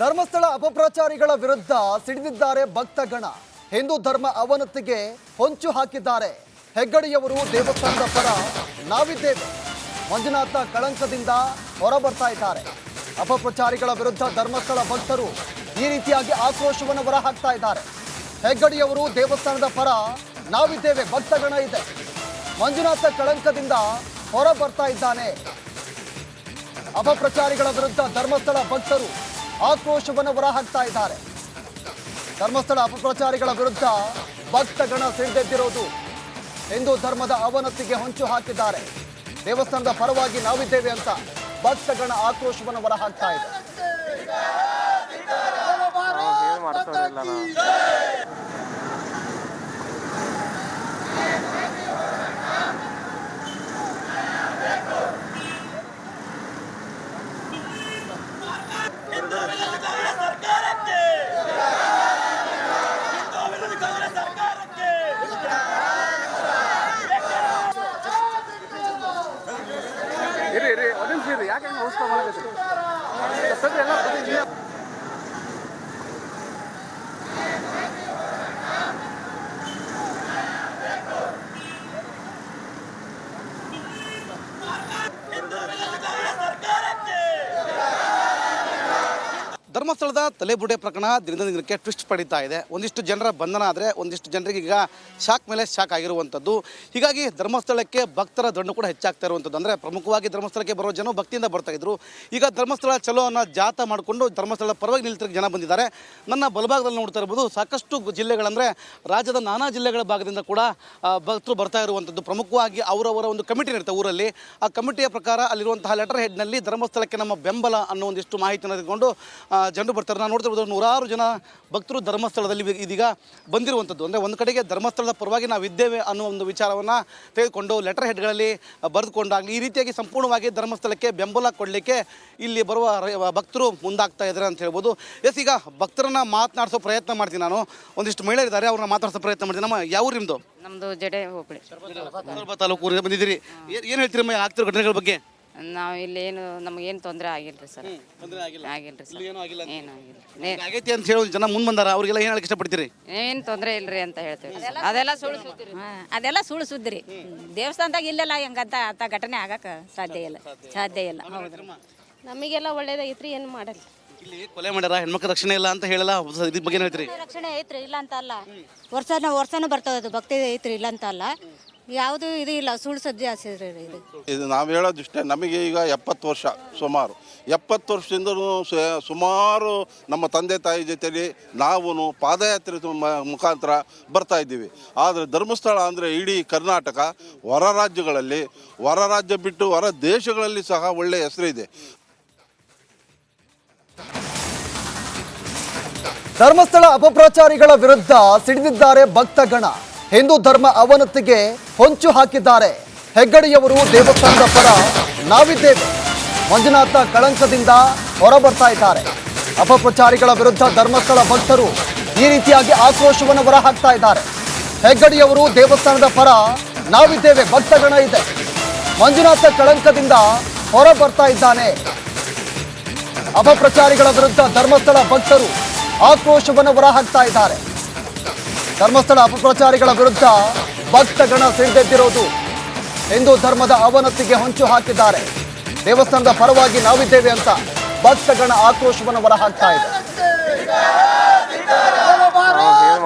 ಧರ್ಮಸ್ಥಳ ಅಪಪ್ರಚಾರಿಗಳ ವಿರುದ್ಧ ಸಿಡಿದಿದ್ದಾರೆ ಭಕ್ತಗಣ ಹಿಂದೂ ಧರ್ಮ ಅವನತಿಗೆ ಹೊಂಚು ಹಾಕಿದ್ದಾರೆ. ಹೆಗ್ಗಡಿಯವರು ದೇವಸ್ಥಾನದ ಪರ ನಾವಿದ್ದೇವೆ. ಮಂಜುನಾಥ ಕಳಂಕದಿಂದ ಹೊರಬರ್ತಾ ಇದ್ದಾರೆ. ಅಪಪ್ರಚಾರಿಗಳ ವಿರುದ್ಧ ಧರ್ಮಸ್ಥಳ ಭಕ್ತರು ಈ ರೀತಿಯಾಗಿ ಆಕ್ರೋಶವನ್ನು ಹೊರಹಾಕ್ತಾ ಇದ್ದಾರೆ. ಹೆಗ್ಗಡಿಯವರು ದೇವಸ್ಥಾನದ ಪರ ನಾವಿದ್ದೇವೆ ಭಕ್ತಗಣ ಇದೆ. ಮಂಜುನಾಥ ಕಳಂಕದಿಂದ ಹೊರ ಬರ್ತಾ ಇದ್ದಾನೆ. ಅಪಪ್ರಚಾರಿಗಳ ವಿರುದ್ಧ ಧರ್ಮಸ್ಥಳ ಭಕ್ತರು ಆಕ್ರೋಶವನ್ನು ಹೊರಹಾಕ್ತಾ ಇದ್ದಾರೆ. ಧರ್ಮಸ್ಥಳ ಅಪಪ್ರಚಾರಿಗಳ ವಿರುದ್ಧ ಭಕ್ತಗಣ ಸಿಡಿದೆದ್ದಿರೋದು ಹಿಂದೂ ಧರ್ಮದ ಅವನತಿಗೆ ಹೊಂಚು ಹಾಕಿದ್ದಾರೆ. ದೇವಸ್ಥಾನದ ಪರವಾಗಿ ನಾವಿದ್ದೇವೆ ಅಂತ ಭಕ್ತಗಣ ಆಕ್ರೋಶವನ್ನು ಹೊರಹಾಕ್ತಾ ಇದೆ. ಯಾಕೆ ಔಷಧ ಮಾಡಬೇಕು ಎಲ್ಲ ಧರ್ಮಸ್ಥಳದ ತಲೆಬುಡೆ ಪ್ರಕರಣ ದಿನದಿಂದ ದಿನಕ್ಕೆ ಟ್ವಿಸ್ಟ್ ಪಡೀತಾ ಇದೆ. ಒಂದಿಷ್ಟು ಜನರ ಬಂಧನ ಆದರೆ ಒಂದಿಷ್ಟು ಜನರಿಗೆ ಈಗ ಶಾಕ್ ಮೇಲೆ ಶಾಕ್ ಆಗಿರುವಂಥದ್ದು ಹೀಗಾಗಿ ಧರ್ಮಸ್ಥಳಕ್ಕೆ ಭಕ್ತರ ದಂಡು ಕೂಡ ಹೆಚ್ಚಾಗ್ತಾ ಇರುವಂಥದ್ದು ಅಂದರೆ ಪ್ರಮುಖವಾಗಿ ಧರ್ಮಸ್ಥಳಕ್ಕೆ ಬರೋ ಜನ ಭಕ್ತಿಯಿಂದ ಬರ್ತಾ ಇದ್ರು. ಈಗ ಧರ್ಮಸ್ಥಳ ಚಲೋ ಅನ್ನೋ ಜಾತ ಮಾಡಿಕೊಂಡು ಧರ್ಮಸ್ಥಳ ಪರವಾಗಿ ನಿಲ್ತಿರೋ ಜನ ಬಂದಿದ್ದಾರೆ. ನನ್ನ ಬಲಭಾಗದಲ್ಲಿ ನೋಡ್ತಾ ಇರ್ಬೋದು ಸಾಕಷ್ಟು ಜಿಲ್ಲೆಗಳಂದರೆ ರಾಜ್ಯದ ನಾನಾ ಜಿಲ್ಲೆಗಳ ಭಾಗದಿಂದ ಕೂಡ ಭಕ್ತರು ಬರ್ತಾ ಇರುವಂಥದ್ದು ಪ್ರಮುಖವಾಗಿ ಅವರವರ ಒಂದು ಕಮಿಟಿ ಇರುತ್ತೆ ಊರಲ್ಲಿ. ಆ ಕಮಿಟಿಯ ಪ್ರಕಾರ ಅಲ್ಲಿರುವಂತಹ ಲೆಟರ್ ಹೆಡ್ನಲ್ಲಿ ಧರ್ಮಸ್ಥಳಕ್ಕೆ ನಮ್ಮ ಬೆಂಬಲ ಅನ್ನೋ ಒಂದಿಷ್ಟು ಮಾಹಿತಿಯನ್ನು ತೆಗೆದುಕೊಂಡು ಜನರು ಬರ್ತಾರೆ. ನಾನು ನೋಡ್ತಿರ್ಬೋದು ನೂರಾರು ಜನ ಭಕ್ತರು ಧರ್ಮಸ್ಥಳದಲ್ಲಿ ಇದೀಗ ಬಂದಿರುವಂಥದ್ದು. ಅಂದರೆ ಒಂದು ಕಡೆಗೆ ಧರ್ಮಸ್ಥಳದ ಪರವಾಗಿ ನಾವು ಇದ್ದೇವೆ ಅನ್ನೋ ಒಂದು ವಿಚಾರವನ್ನು ತೆಗೆದುಕೊಂಡು ಲೆಟರ್ ಹೆಡ್ಗಳಲ್ಲಿ ಬರೆದುಕೊಂಡಾಗಲಿ ಈ ರೀತಿಯಾಗಿ ಸಂಪೂರ್ಣವಾಗಿ ಧರ್ಮಸ್ಥಳಕ್ಕೆ ಬೆಂಬಲ ಕೊಡಲಿಕ್ಕೆ ಇಲ್ಲಿ ಬರುವ ಭಕ್ತರು ಮುಂದಾಗ್ತಾ ಇದ್ದಾರೆ ಅಂತ ಹೇಳ್ಬೋದು. ಎಸ್ ಈಗ ಭಕ್ತರನ್ನ ಮಾತನಾಡಿಸೋ ಪ್ರಯತ್ನ ಮಾಡ್ತೀನಿ ನಾನು. ಒಂದಿಷ್ಟು ಮಹಿಳೆಯರಿದ್ದಾರೆ ಅವ್ರನ್ನ ಮಾತಾಡಿಸೋ ಪ್ರಯತ್ನ ಮಾಡ್ತೀನಿ. ನಮ್ಮ ಯಾವ ನಿಮ್ಮದು ನಮ್ಮದು ಜಡೆ ಹೋಬಳಿ. ತಾಲೂಕು ಊರಿಗೆ ಬಂದಿದ್ದೀರಿ. ಏನು ಹೇಳ್ತೀರಮ್ಮ ಆಗ್ತಿರೋ ಘಟನೆಗಳ ಬಗ್ಗೆ? ನಾವು ಇಲ್ಲಿ ಏನು ನಮಗೇನು ತೊಂದರೆ ಆಗಿಲ್ಲ ರೀ ಸರ್ ತೊಂದರೆ ಆಗಿಲ್ಲ. ಆಗಿಲ್ಲ ರೀ ಸರ್. ಏನೂ ಆಗಿಲ್ಲ ಅಂತ. ಏನು ಆಗಿಲ್ಲ. ಆಗೈತಿ ಅಂತ ಹೇಳಿ ಜನ ಮುಂದೆ ಬಂದಾರ ಅವ್ರಿಗೆಲ್ಲ ಏನು ಹೇಳಕ್ಕೆ ಇಷ್ಟಪಡ್ತೀರಿ? ಏನು ತೊಂದರೆ ಇಲ್ರಿ ಅಂತ ಹೇಳ್ತೇವೆ. ಅದೆಲ್ಲ ಸುಳ್ಳು ಸುದ್ದಿ ರೀ. ಹಾ, ಅದೆಲ್ಲ ಸುಳ್ಳು ಸುದ್ದಿ ದೇವಸ್ಥಾನದಾಗ ಇಲ್ಲೆಲ್ಲ ಹೆಂಗಂತ ಅಂತ ಘಟನೆ ಆಗಕ್ಕೆ ಸಾಧ್ಯ ಇಲ್ಲ. ಸಾಧ್ಯ ಇಲ್ಲ. ಹೌದು ನಮಗೆಲ್ಲ ಒಳ್ಳೇದಾಗೈತ್ರಿ ಏನು ಮಾಡಲ್ಲ. ಇಲ್ಲಿ ಕೊಲೆ ಮಾಡ್ಯಾರ ಹೆಣ್ಮಕ್ಳ ರಕ್ಷಣೆ ಇಲ್ಲ ಅಂತ ಹೇಳಲ್ಲ ಇದ್ರ ಬಗ್ಗೆ ಏನ್ ಹೇಳ್ತೀರಿ? ರಕ್ಷಣೆ ಐತ್ರಿ ಇಲ್ಲ ಅಂತ ಅಲ್ಲ. ವರ್ಷನ ವರ್ಷನೂ ಬರ್ತದೆ ಅದು ಭಕ್ತಿ ಐತ್ರಿ ಇಲ್ಲ ಅಂತ ಅಲ್ಲ. ಯಾವುದು ಇದು ಇಲ್ಲ ಸುಳ್ಳು ಸುದ್ದಿ ಇದು. ಇದು ನಾವು ಹೇಳೋದು ಇಷ್ಟೇ ನಮಗೆ ಈಗ ಎಪ್ಪತ್ತು ವರ್ಷ ಸುಮಾರು. ಎಪ್ಪತ್ತು ವರ್ಷದಿಂದ ಸುಮಾರು ನಮ್ಮ ತಂದೆ ತಾಯಿ ಜೊತೆಯಲ್ಲಿ ನಾವು ಪಾದಯಾತ್ರೆ ಮುಖಾಂತರ ಬರ್ತಾ ಇದ್ದೀವಿ. ಆದರೆ ಧರ್ಮಸ್ಥಳ ಅಂದರೆ ಇಡೀ ಕರ್ನಾಟಕ ಹೊರ ರಾಜ್ಯಗಳಲ್ಲಿ ಹೊರ ರಾಜ್ಯ ಬಿಟ್ಟು ಹೊರ ದೇಶಗಳಲ್ಲಿ ಸಹ ಒಳ್ಳೆಯ ಹೆಸರಿದೆ. ಧರ್ಮಸ್ಥಳ ಅಪಪ್ರಚಾರಿಗಳ ವಿರುದ್ಧ ಸಿಡಿದಿದ್ದಾರೆ ಭಕ್ತಗಣ. ಹಿಂದೂ ಧರ್ಮ ಅವನತಿಗೆ ಹೊಂಚು ಹಾಕಿದ್ದಾರೆ. ಹೆಗ್ಗಡೆಯವರು ದೇವಸ್ಥಾನದ ಪರ ನಾವಿದ್ದೇವೆ. ಮಂಜುನಾಥ ಕಳಂಕದಿಂದ ಹೊರಬರ್ತಾ ಇದ್ದಾರೆ. ಅಪಪ್ರಚಾರಿಗಳ ವಿರುದ್ಧ ಧರ್ಮಸ್ಥಳ ಭಕ್ತರು ಈ ರೀತಿಯಾಗಿ ಆಕ್ರೋಶವನ್ನು ಹೊರಹಾಕ್ತಾ ಇದ್ದಾರೆ. ಹೆಗ್ಗಡೆಯವರು ದೇವಸ್ಥಾನದ ಪರ ನಾವಿದ್ದೇವೆ, ಭಕ್ತಗಣ ಇದೆ. ಮಂಜುನಾಥ ಕಳಂಕದಿಂದ ಹೊರ ಬರ್ತಾ ಇದ್ದಾನೆ. ಅಪಪ್ರಚಾರಿಗಳ ವಿರುದ್ಧ ಧರ್ಮಸ್ಥಳ ಭಕ್ತರು ಆಕ್ರೋಶವನ್ನು ಹೊರಹಾಕ್ತಾ ಇದ್ದಾರೆ. ಧರ್ಮಸ್ಥಳ ಅಪಪ್ರಚಾರಿಗಳ ವಿರುದ್ಧ ಭಕ್ತಗಣ ಸಿಡಿದೆದ್ದಿರೋದು ಹಿಂದೂ ಧರ್ಮದ ಅವನತಿಗೆ ಹೊಂಚು ಹಾಕಿದ್ದಾರೆ. ದೇವಸ್ಥಾನದ ಪರವಾಗಿ ನಾವಿದ್ದೇವೆ ಅಂತ ಭಕ್ತಗಣ ಆಕ್ರೋಶವನ್ನು ಹೊರಹಾಕ್ತಾ ಇದೆ. ಏನು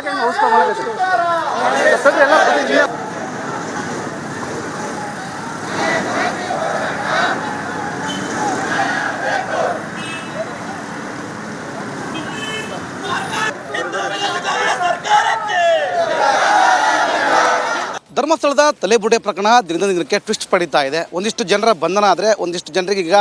ಯಾಕೆ ಹಂಗೆ ಔಷಧ ಮಾಡಬೇಕು ಸದ್ಯ ಎಲ್ಲ ಧರ್ಮಸ್ಥಳದ ತಲೆಬುಡೆ ಪ್ರಕರಣ ದಿನದಿಂದ ದಿನಕ್ಕೆ ಟ್ವಿಸ್ಟ್ ಪಡೀತಾ ಇದೆ. ಒಂದಿಷ್ಟು ಜನರ ಬಂಧನ ಆದರೆ ಒಂದಿಷ್ಟು ಜನರಿಗೆ ಈಗ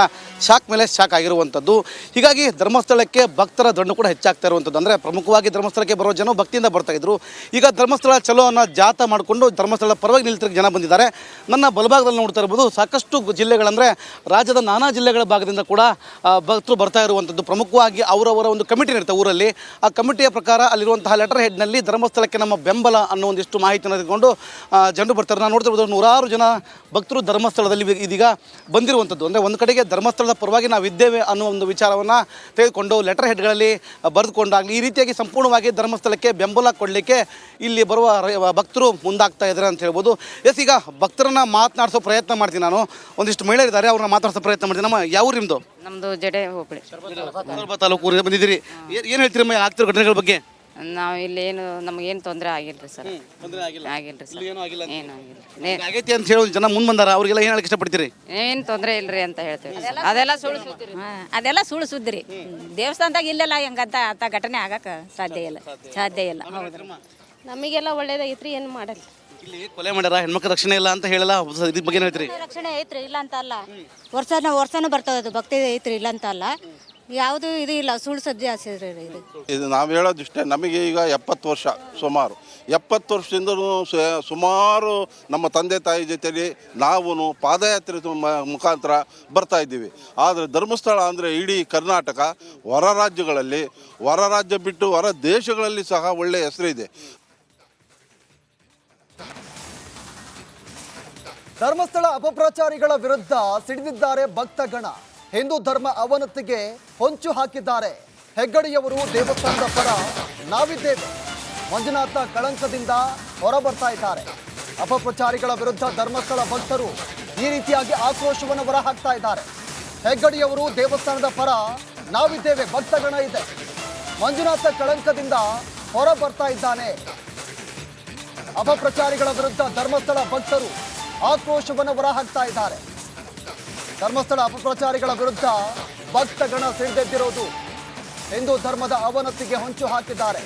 ಶಾಕ್ ಮೇಲೆ ಶಾಕ್ ಆಗಿರುವಂಥದ್ದು. ಹೀಗಾಗಿ ಧರ್ಮಸ್ಥಳಕ್ಕೆ ಭಕ್ತರ ದಂಡು ಕೂಡ ಹೆಚ್ಚಾಗ್ತಾ ಇರುವಂಥದ್ದು. ಅಂದರೆ ಪ್ರಮುಖವಾಗಿ ಧರ್ಮಸ್ಥಳಕ್ಕೆ ಬರೋ ಜನ ಭಕ್ತಿಯಿಂದ ಬರ್ತಾ ಇದ್ರು. ಈಗ ಧರ್ಮಸ್ಥಳ ಚಲೋ ಅನ್ನೋ ಜಾತ ಮಾಡಿಕೊಂಡು ಧರ್ಮಸ್ಥಳ ಪರವಾಗಿ ನಿಲ್ತಿರೋ ಜನ ಬಂದಿದ್ದಾರೆ. ನನ್ನ ಬಲಭಾಗದಲ್ಲಿ ನೋಡ್ತಾ ಇರ್ಬೋದು ಸಾಕಷ್ಟು ಜಿಲ್ಲೆಗಳಂದರೆ ರಾಜ್ಯದ ನಾನಾ ಜಿಲ್ಲೆಗಳ ಭಾಗದಿಂದ ಕೂಡ ಭಕ್ತರು ಬರ್ತಾ ಇರುವಂಥದ್ದು. ಪ್ರಮುಖವಾಗಿ ಅವರವರ ಒಂದು ಕಮಿಟಿ ಇರುತ್ತೆ ಊರಲ್ಲಿ. ಆ ಕಮಿಟಿಯ ಪ್ರಕಾರ ಅಲ್ಲಿರುವಂತಹ ಲೆಟರ್ ಹೆಡ್ನಲ್ಲಿ ಧರ್ಮಸ್ಥಳಕ್ಕೆ ನಮ್ಮ ಬೆಂಬಲ ಅನ್ನೋ ಒಂದಿಷ್ಟು ಮಾಹಿತಿಯನ್ನು ತೆಗೆದುಕೊಂಡು ಆ, ಜನರು ಬರ್ತಾರೆ. ನಾನು ನೋಡ್ತಿರ್ಬೋದು ನೂರಾರು ಜನ ಭಕ್ತರು ಧರ್ಮಸ್ಥಳದಲ್ಲಿ ಇದೀಗ ಬಂದಿರುವಂಥದ್ದು. ಅಂದರೆ ಒಂದು ಕಡೆಗೆ ಧರ್ಮಸ್ಥಳದ ಪರವಾಗಿ ನಾವು ಇದ್ದೇವೆ ಅನ್ನೋ ಒಂದು ವಿಚಾರವನ್ನು ತೆಗೆದುಕೊಂಡು ಲೆಟರ್ ಹೆಡ್ಗಳಲ್ಲಿ ಬರೆದುಕೊಂಡಾಗಲಿ ಈ ರೀತಿಯಾಗಿ ಸಂಪೂರ್ಣವಾಗಿ ಧರ್ಮಸ್ಥಳಕ್ಕೆ ಬೆಂಬಲ ಕೊಡಲಿಕ್ಕೆ ಇಲ್ಲಿ ಬರುವ ಭಕ್ತರು ಮುಂದಾಗ್ತಾ ಇದ್ದಾರೆ ಅಂತ ಹೇಳ್ಬೋದು. ಎಸ್ ಈಗ ಭಕ್ತರನ್ನ ಮಾತನಾಡಿಸೋ ಪ್ರಯತ್ನ ಮಾಡ್ತೀನಿ ನಾನು. ಒಂದಿಷ್ಟು ಮಹಿಳೆಯರಿದ್ದಾರೆ ಅವ್ರನ್ನ ಮಾತಾಡಿಸೋ ಪ್ರಯತ್ನ ಮಾಡ್ತೀನಿ. ನಮ್ಮ ಯಾವ ನಿಮ್ಮದು ನಮ್ಮದು ಜಡೆ ಹೋಬಳಿ. ತಾಲೂಕು ಬಂದಿದ್ದೀರಿ. ಏನು ಹೇಳ್ತೀರಿ ಆಗ್ತಿರೋ ಘಟನೆಗಳ ಬಗ್ಗೆ? ನಾವು ಇಲ್ಲಿ ಏನು ನಮಗೇನು ತೊಂದರೆ ಆಗಿಲ್ರಿ ಸರ್. ತೊಂದರೆ ಆಗಿಲ್ಲ. ಆಗಿಲ್ರಿ ಸರ್. ಏನೂ ಆಗಿಲ್ಲ ಅಂತ. ಏನು ಆಗಿಲ್ಲ. ಆಗೈತಿ ಅಂತ ಹೇಳಿ ಜನ ಮುಂದೆ ಬಂದಾರ ಅವ್ರಿಗೆಲ್ಲ ಏನು ಇಷ್ಟಪಡ್ತೀರಿ? ಏನು ತೊಂದರೆ ಇಲ್ರಿ ಅಂತ ಹೇಳ್ತೇವೆ. ಅದೆಲ್ಲ ಸುಳ್ಳು ಸುದ್ದಿ ರೀ. ಹಾ, ಅದೆಲ್ಲ ಸುಳ್ಳು ಸುದ್ದಿರಿ. ದೇವಸ್ಥಾನದಾಗ ಇಲ್ಲೆಲ್ಲ ಹೆಂಗಂತ ಅಂತ ಘಟನೆ ಆಗಕ್ಕ ಸಾಧ್ಯ ಇಲ್ಲ. ಸಾಧ್ಯ ಇಲ್ಲ. ಹೌದು ನಮಗೆಲ್ಲ ರೀ ಏನು ಮಾಡಲ್ಲ. ಇಲ್ಲಿ ಕೊಲೆ ಮಾಡ್ಯಾರ ಹೆಣ್ಮಕ್ಳ ರಕ್ಷಣೆ ಇಲ್ಲ ಅಂತ ಹೇಳಲ್ಲ ಇದ್ರ ಬಗ್ಗೆ ಏನು ಹೇಳ್ತೀರಿ? ರಕ್ಷಣೆ ಐತ್ರಿ ಇಲ್ಲ ಅಂತ ಅಲ್ಲ. ವರ್ಷನ ವರ್ಷನೂ ಬರ್ತದೆ ಭಕ್ತಿ ಐತ್ರಿ ಇಲ್ಲ ಅಂತ ಅಲ್ಲ. ಯಾವುದು ಇದು ಇಲ್ಲ ಸುಳ್ಳು ಸದ್ಯ ಹಸಿದ್ರಿ ಇದು. ಇದು ನಾವು ಹೇಳೋದಿಷ್ಟೇ ನಮಗೆ ಈಗ ಎಪ್ಪತ್ತು ವರ್ಷ ಸುಮಾರು. ಎಪ್ಪತ್ತು ವರ್ಷದಿಂದ ಸ- ಸುಮಾರು ನಮ್ಮ ತಂದೆ ತಾಯಿ ಜೊತೆಲಿ ನಾವು ಪಾದಯಾತ್ರೆ ಮುಖಾಂತರ ಬರ್ತಾ ಇದ್ದೀವಿ. ಆದರೆ ಧರ್ಮಸ್ಥಳ ಅಂದರೆ ಇಡೀ ಕರ್ನಾಟಕ ಹೊರ ರಾಜ್ಯಗಳಲ್ಲಿ ಹೊರ ರಾಜ್ಯ ಬಿಟ್ಟು ಹೊರ ದೇಶಗಳಲ್ಲಿ ಸಹ ಒಳ್ಳೆಯ ಹೆಸರಿದೆ. ಧರ್ಮಸ್ಥಳ ಅಪಪ್ರಚಾರಿಗಳ ವಿರುದ್ಧ ಸಿಡಿದಿದ್ದಾರೆ ಭಕ್ತಗಣ. ಹಿಂದೂ ಧರ್ಮ ಅವನತಿಗೆ ಹೊಂಚು ಹಾಕಿದ್ದಾರೆ. ಹೆಗ್ಗಡೆಯವರು ದೇವಸ್ಥಾನದ ಪರ ನಾವಿದ್ದೇವೆ. ಮಂಜುನಾಥ ಕಳಂಕದಿಂದ ಹೊರಬರ್ತಾ ಇದ್ದಾರೆ. ಅಪಪ್ರಚಾರಿಗಳ ವಿರುದ್ಧ ಧರ್ಮಸ್ಥಳ ಭಕ್ತರು ಈ ರೀತಿಯಾಗಿ ಆಕ್ರೋಶವನ್ನು ಹೊರಹಾಕ್ತಾ ಇದ್ದಾರೆ. ಹೆಗ್ಗಡೆಯವರು ದೇವಸ್ಥಾನದ ಪರ ನಾವಿದ್ದೇವೆ, ಭಕ್ತಗಣ ಇದೆ. ಮಂಜುನಾಥ ಕಳಂಕದಿಂದ ಹೊರ ಬರ್ತಾ ಇದ್ದಾನೆ. ಅಪಪ್ರಚಾರಿಗಳ ವಿರುದ್ಧ ಧರ್ಮಸ್ಥಳ ಭಕ್ತರು ಆಕ್ರೋಶವನ್ನು ಹೊರಹಾಕ್ತಾ ಇದ್ದಾರೆ. ಧರ್ಮಸ್ಥಳ ಅಪಪ್ರಚಾರಿಗಳ ವಿರುದ್ಧ ಭಕ್ತಗಣ ಸಿಡಿದೆದ್ದಿರೋದು ಹಿಂದೂ ಧರ್ಮದ ಅವನತಿಗೆ ಹೊಂಚು ಹಾಕಿದ್ದಾರೆ.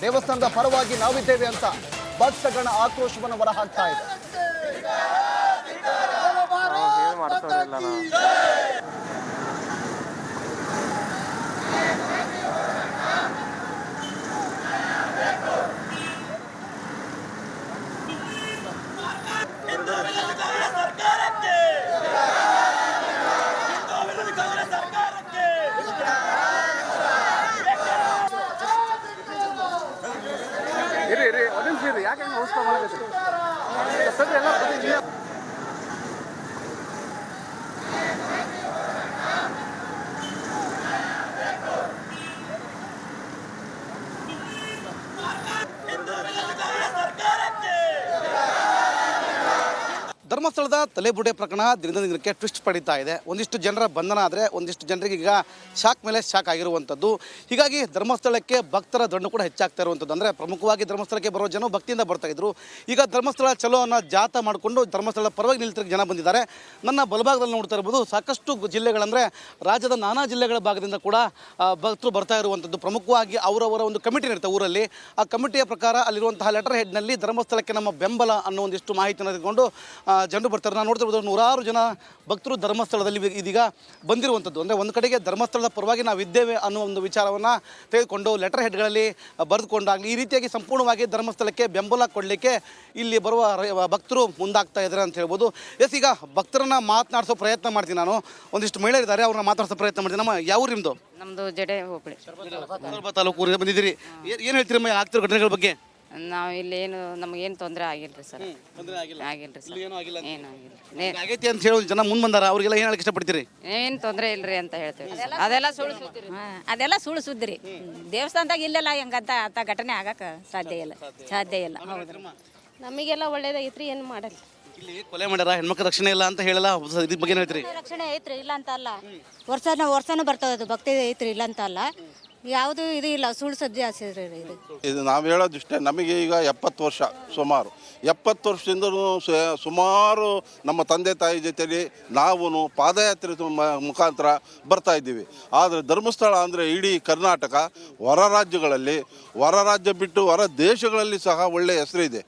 ದೇವಸ್ಥಾನದ ಪರವಾಗಿ ನಾವಿದ್ದೇವೆ ಅಂತ ಭಕ್ತಗಣ ಆಕ್ರೋಶವನ್ನು ಹೊರಹಾಕ್ತಾ ಇದೆ. ಯಾಕೆ ಹಂಗೆ ಮಾಡಬೇಕು ಎಲ್ಲ ಧರ್ಮಸ್ಥಳದ ತಲೆಬುಡೆ ಪ್ರಕರಣ ದಿನದಿಂದ ದಿನಕ್ಕೆ ಟ್ವಿಸ್ಟ್ ಪಡೀತಾ ಇದೆ. ಒಂದಿಷ್ಟು ಜನರ ಬಂಧನ ಆದರೆ ಒಂದಿಷ್ಟು ಜನರಿಗೆ ಈಗ ಶಾಕ್ ಮೇಲೆ ಶಾಕ್ ಆಗಿರುವಂಥದ್ದು ಹೀಗಾಗಿ ಧರ್ಮಸ್ಥಳಕ್ಕೆ ಭಕ್ತರ ದಂಡು ಕೂಡ ಹೆಚ್ಚಾಗ್ತಾ ಇರುವಂಥದ್ದು ಅಂದರೆ ಪ್ರಮುಖವಾಗಿ ಧರ್ಮಸ್ಥಳಕ್ಕೆ ಬರೋ ಜನ ಭಕ್ತಿಯಿಂದ ಬರ್ತಾ ಇದ್ರು. ಈಗ ಧರ್ಮಸ್ಥಳ ಚಲೋ ಅನ್ನೋ ಜಾತ ಮಾಡಿಕೊಂಡು ಧರ್ಮಸ್ಥಳ ಪರವಾಗಿ ನಿಲ್ತಿರೋ ಜನ ಬಂದಿದ್ದಾರೆ. ನನ್ನ ಬಲಭಾಗದಲ್ಲಿ ನೋಡ್ತಾ ಇರ್ಬೋದು ಸಾಕಷ್ಟು ಜಿಲ್ಲೆಗಳಂದರೆ ರಾಜ್ಯದ ನಾನಾ ಜಿಲ್ಲೆಗಳ ಭಾಗದಿಂದ ಕೂಡ ಭಕ್ತರು ಬರ್ತಾ ಇರುವಂಥದ್ದು ಪ್ರಮುಖವಾಗಿ ಅವರವರ ಒಂದು ಕಮಿಟಿ ಇರುತ್ತೆ ಊರಲ್ಲಿ. ಆ ಕಮಿಟಿಯ ಪ್ರಕಾರ ಅಲ್ಲಿರುವಂತಹ ಲೆಟರ್ ಹೆಡ್ನಲ್ಲಿ ಧರ್ಮಸ್ಥಳಕ್ಕೆ ನಮ್ಮ ಬೆಂಬಲ ಅನ್ನೋ ಒಂದಿಷ್ಟು ಮಾಹಿತಿಯನ್ನು ತೆಗೆದುಕೊಂಡು ಜನರು ಬರ್ತಾರೆ. ನಾನು ನೋಡ್ತಿರ್ಬೋದು ನೂರಾರು ಜನ ಭಕ್ತರು ಧರ್ಮಸ್ಥಳದಲ್ಲಿ ಇದೀಗ ಬಂದಿರುವಂಥದ್ದು. ಅಂದರೆ ಒಂದು ಕಡೆಗೆ ಧರ್ಮಸ್ಥಳದ ಪರವಾಗಿ ನಾವು ಇದ್ದೇವೆ ಅನ್ನೋ ಒಂದು ವಿಚಾರವನ್ನು ತೆಗೆದುಕೊಂಡು ಲೆಟರ್ ಹೆಡ್ಗಳಲ್ಲಿ ಬರೆದುಕೊಂಡಾಗಲಿ ಈ ರೀತಿಯಾಗಿ ಸಂಪೂರ್ಣವಾಗಿ ಧರ್ಮಸ್ಥಳಕ್ಕೆ ಬೆಂಬಲ ಕೊಡಲಿಕ್ಕೆ ಇಲ್ಲಿ ಬರುವ ಭಕ್ತರು ಮುಂದಾಗ್ತಾ ಇದ್ದಾರೆ ಅಂತ ಹೇಳ್ಬೋದು. ಎಸ್ ಈಗ ಭಕ್ತರನ್ನ ಮಾತನಾಡಿಸೋ ಪ್ರಯತ್ನ ಮಾಡ್ತೀನಿ ನಾನು. ಒಂದಿಷ್ಟು ಮಹಿಳೆಯರಿದ್ದಾರೆ ಅವ್ರನ್ನ ಮಾತಾಡಿಸೋ ಪ್ರಯತ್ನ ಮಾಡ್ತೀನಿ. ನಮ್ಮ ಯಾವ ನಿಮ್ಮದು ನಮ್ದು ಜಡೆ ಹೋಬಳಿ. ತಾಲೂಕು ಊರಿಗೆ ಬಂದಿದ್ದೀರಿ. ಏನು ಹೇಳ್ತೀರಿ ಅಮ್ಮ ಆಗ್ತಿರೋ ಘಟನೆಗಳ ಬಗ್ಗೆ? ನಾವು ಇಲ್ಲಿ ಏನು ನಮಗೇನು ತೊಂದರೆ ಆಗಿಲ್ರಿ ಸರ್. ತೊಂದರೆ ಆಗಿಲ್ಲ. ಆಗಿಲ್ರಿ ಸರ್. ಏನೂ ಆಗಿಲ್ಲ ಏನು ಆಗಿಲ್ಲ. ಆಗೈತಿ ಅಂತ ಹೇಳಿ ಜನ ಮುಂದೆ ಬಂದಾರ ಅವ್ರಿಗೆಲ್ಲ ಏನು ಹೇಳಕ್ಕೆ ಇಷ್ಟಪಡ್ತೀರಿ? ಏನು ತೊಂದರೆ ಇಲ್ರಿ ಅಂತ ಹೇಳ್ತೇವೆ. ಅದೆಲ್ಲ ಸುಳ್ಳು ಸುದ್ದಿ ರೀ. ಹಾ, ಅದೆಲ್ಲ ಸುಳ್ಳು ಸುದ್ದಿರಿ. ದೇವಸ್ಥಾನದಾಗ ಇಲ್ಲೆಲ್ಲ ಹೆಂಗಂತ ಅಂತ ಘಟನೆ ಆಗಕ ಸಾಧ್ಯ ಇಲ್ಲ. ಸಾಧ್ಯ ಇಲ್ಲ. ಹೌದು. ನಮಗೆಲ್ಲ ಒಳ್ಳೇದಾಗಿತ್ರಿ ಏನು ಮಾಡಲ್ಲ. ಇಲ್ಲಿ ಕೊಲೆ ಮಾಡ್ಯಾರ ಹೆಣ್ಮಕ್ಳ ರಕ್ಷಣೆ ಇಲ್ಲ ಅಂತ ಹೇಳಲ್ಲ ಇದ್ರ ಬಗ್ಗೆ ಏನು ಹೇಳ್ತೀರಿ? ರಕ್ಷಣೆ ಐತ್ರಿ ಇಲ್ಲ ಅಂತ ಅಲ್ಲ. ವರ್ಷನ ವರ್ಷನೂ ಬರ್ತದೆ ಭಕ್ತಿ ಐತ್ರಿ ಇಲ್ಲ ಅಂತ ಅಲ್ಲ. ಯಾವುದು ಇದು ಇಲ್ಲ, ಸುಳ್ಳು ಸುದ್ದಿ ಇದು. ನಾವು ಹೇಳೋದಿಷ್ಟೇ, ನಮಗೆ ಈಗ ಎಪ್ಪತ್ತು ವರ್ಷ ಸುಮಾರು. ಎಪ್ಪತ್ತು ವರ್ಷದಿಂದ ಸುಮಾರು ನಮ್ಮ ತಂದೆ ತಾಯಿ ಜೊತೆಲಿ ನಾವು ಪಾದಯಾತ್ರೆ ಮುಖಾಂತರ ಬರ್ತಾ ಇದ್ದೀವಿ. ಆದರೆ ಧರ್ಮಸ್ಥಳ ಅಂದರೆ ಇಡೀ ಕರ್ನಾಟಕ ಹೊರ ರಾಜ್ಯಗಳಲ್ಲಿ, ಹೊರ ರಾಜ್ಯ ಬಿಟ್ಟು ಹೊರ ದೇಶಗಳಲ್ಲಿ ಸಹ ಒಳ್ಳೆಯ ಹೆಸರಿದೆ.